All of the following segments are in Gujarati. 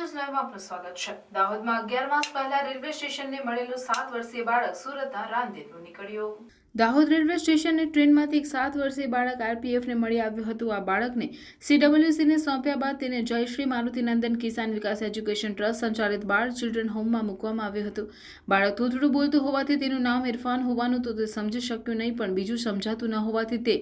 આપનું સ્વાગત છે. દાહોદમાં અગિયાર પહેલા રેલવે સ્ટેશનને મળેલો સાત વર્ષીય બાળક સુરતના રાંદેરનું નીકળ્યો. દાહોદ રેલવે સ્ટેશનની ટ્રેનમાંથી એક સાત વર્ષીય બાળક આરપીએફને મળી આવ્યું હતું. આ બાળકને સીડબ્લ્યુસીને સોંપ્યા બાદ તેને જયશ્રી મારુતિનંદન કિસાન વિકાસ એજ્યુકેશન ટ્રસ્ટ સંચાલિત બાળ ચિલ્ડ્રન હોમમાં મૂકવામાં આવ્યું હતું. બાળક થોડું બોલતું હોવાથી તેનું નામ ઇરફાન હોવાનું તો તે સમજી શક્યું નહીં, પણ બીજું સમજાતું ન હોવાથી તે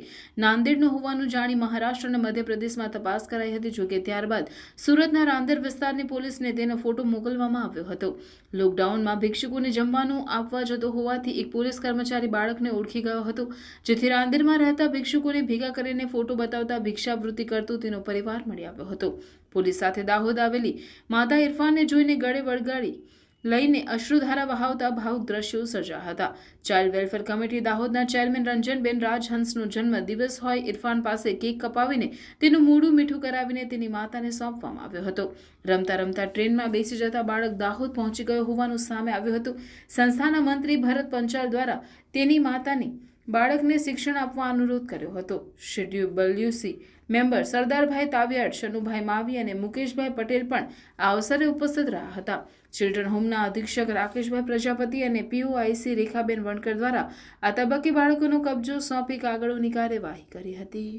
નાંદેડનું હોવાનું જાણી મહારાષ્ટ્ર અને મધ્યપ્રદેશમાં તપાસ કરાઈ હતી. જોકે ત્યારબાદ સુરતના રાંદેર વિસ્તારની પોલીસને તેનો ફોટો મોકલવામાં આવ્યો હતો. લોકડાઉનમાં ભિક્ષુકોને જમવાનું આપવા જતો હોવાથી એક પોલીસ કર્મચારી બાળકને ઓળખી ગયો હતો. જેથી રાંદેરમાં રહેતા ભિક્ષુકોને ભેગા કરીને ફોટો બતાવતા ભિક્ષાવૃત્તિ કરતો તેનો પરિવાર મળી આવ્યો હતો. પોલીસ સાથે દાહોદ આવેલી માતા ઇરફાનને જોઈને ગળે વળગાડી લઈને અશ્રુધારા વહાવતા ભાવુક દ્રશ્યો સર્જા હતા. ચાઇલ્ડ વેલફેર કમિટી દાહોદના ચેરમેન રંજનબેન રાજહંસનો જન્મ દિવસ હોય ઇરફાન પાસે કેક કપાવીને તેનું મૂડું મીઠું કરાવીને તેની માતાને સોંપવામાં આવ્યો હતો. રમતા રમતા ટ્રેનમાં બેસી જતા બાળક દાહોદ પહોંચી ગયો હોવાનું સામે આવ્યું હતું. સંસ્થાના મંત્રી ભરત પંચાલ દ્વારા તેની માતાની બાળકને શિક્ષણ આપવા અનુરોધ કર્યો હતો. શેડ્યુલ બલ્યુસી મેમ્બર સરદારભાઈ તાવિયાડ, શનુભાઈ માવી અને મુકેશભાઈ પટેલ પણ આ અવસરે ઉપસ્થિત રહ્યા હતા. ચિલ્ડ્રન હોમના અધિક્ષક રાકેશભાઈ પ્રજાપતિ અને પીઓઆઈસી રેખાબેન વણકર દ્વારા આ તબક્કે બાળકોનો કબજો સોંપી કાગળોની કાર્યવાહી કરી હતી.